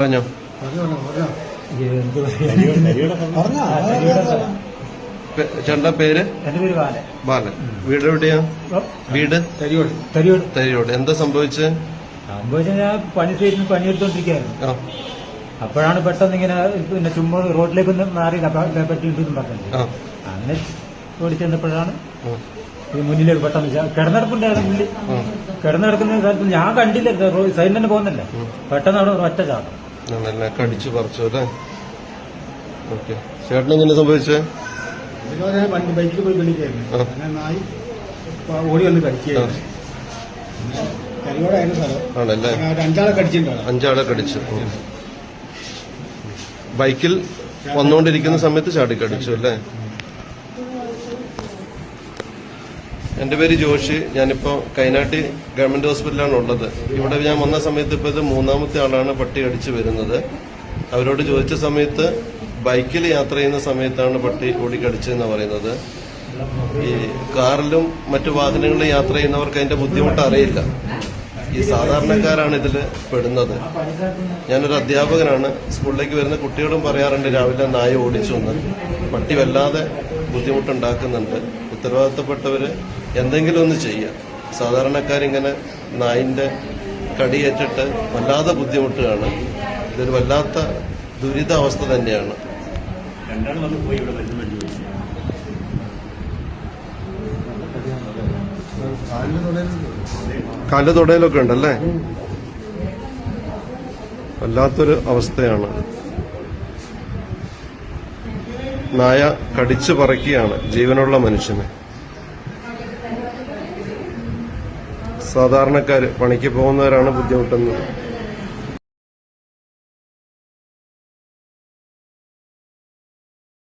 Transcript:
പറഞ്ഞോ ചേട്ട ചേട്ടന്റെ പേര്? എന്റെ പേര് ബാലൻ. ബാലൻ. വീട് എവിടെയാ? വീട്? തരിയോട്. തരിയോട്. തരിയോട്. എന്താ സംഭവിച്ചത് സംഭവിച്ചത് ഞാൻ പണി ചെയ്ത് പണിയെടുത്തോണ്ടിരിക്കുകയായിരുന്നു അപ്പോഴാണ് പെട്ടെന്ന് ഇങ്ങനെ പിന്നെ ചുമ്മാ റോഡിലേക്ക് ഒന്ന് മാറി പറ്റിയിട്ടും പറഞ്ഞത്. അങ്ങനെ ഓടി ചെന്നപ്പോഴാണ് ഈ മുന്നിലേക്ക് പെട്ടെന്ന് കിടന്നിടപ്പുണ്ടായിരുന്നു മുന്നിൽ. കിടന്നിടക്കുന്ന സ്ഥലത്ത് ഞാൻ കണ്ടില്ല. സൈഡിൽ തന്നെ പോകുന്നില്ല. പെട്ടെന്ന് അവിടെ ഒറ്റ ചാട്ടം. ആണല്ലേ കടിച്ചു പറിച്ചു അല്ലേ? ഓക്കെ. ചേട്ടൻ എങ്ങനെ സംഭവിച്ചേ? വണ്ടി ബൈക്കിൽ പോയി വിളിക്കായിരുന്നു. നായി ഓടി വന്ന് കടിക്കുകയായിരുന്നു. ആണല്ലേ? അഞ്ചാളെ കടിച്ചു. ബൈക്കിൽ വന്നുകൊണ്ടിരിക്കുന്ന സമയത്ത് ചാടി കടിച്ചു അല്ലേ? എന്റെ പേര് ജോഷി. ഞാനിപ്പോ കൈനാട്ടി ഗവൺമെന്റ് ഹോസ്പിറ്റലാണ് ഉള്ളത്. ഇവിടെ ഞാൻ വന്ന സമയത്ത് ഇപ്പൊ ഇത് മൂന്നാമത്തെ ആളാണ് പട്ടി അടിച്ചു വരുന്നത്. അവരോട് ചോദിച്ച സമയത്ത് ബൈക്കിൽ യാത്ര ചെയ്യുന്ന സമയത്താണ് പട്ടി ഓടിക്കടിച്ചതെന്ന് പറയുന്നത്. ഈ കാറിലും മറ്റു വാഹനങ്ങളിലും യാത്ര ചെയ്യുന്നവർക്ക് അതിന്റെ ബുദ്ധിമുട്ട് അറിയില്ല. ഈ സാധാരണക്കാരാണ് ഇതിൽ പെടുന്നത്. ഞാനൊരു അധ്യാപകനാണ്. സ്കൂളിലേക്ക് വരുന്ന കുട്ടികളും പറയാറുണ്ട് രാവിലെ നായ ഓടിച്ചു എന്ന് പട്ടി വല്ലാതെ ബുദ്ധിമുട്ടുണ്ടാക്കുന്നുണ്ട്. ഉത്തരവാദിത്തപ്പെട്ടവര് എന്തെങ്കിലും ഒന്ന് ചെയ്യുക സാധാരണക്കാരിങ്ങനെ നായിന്റെ കടിയേറ്റിട്ട് വല്ലാതെ ബുദ്ധിമുട്ടുകയാണ്. ഇതൊരു വല്ലാത്ത ദുരിതാവസ്ഥ തന്നെയാണ്. കാൽ തൊടയിലൊക്കെ ഉണ്ടല്ലേ? വല്ലാത്തൊരു അവസ്ഥയാണ്. നായ കടിച്ചു പറിക്കുകയാണ് ജീവനുള്ള മനുഷ്യനെ. സാധാരണക്കാര് പണിക്ക് പോകുന്നവരാണ് ബുദ്ധിമുട്ടുന്നത്.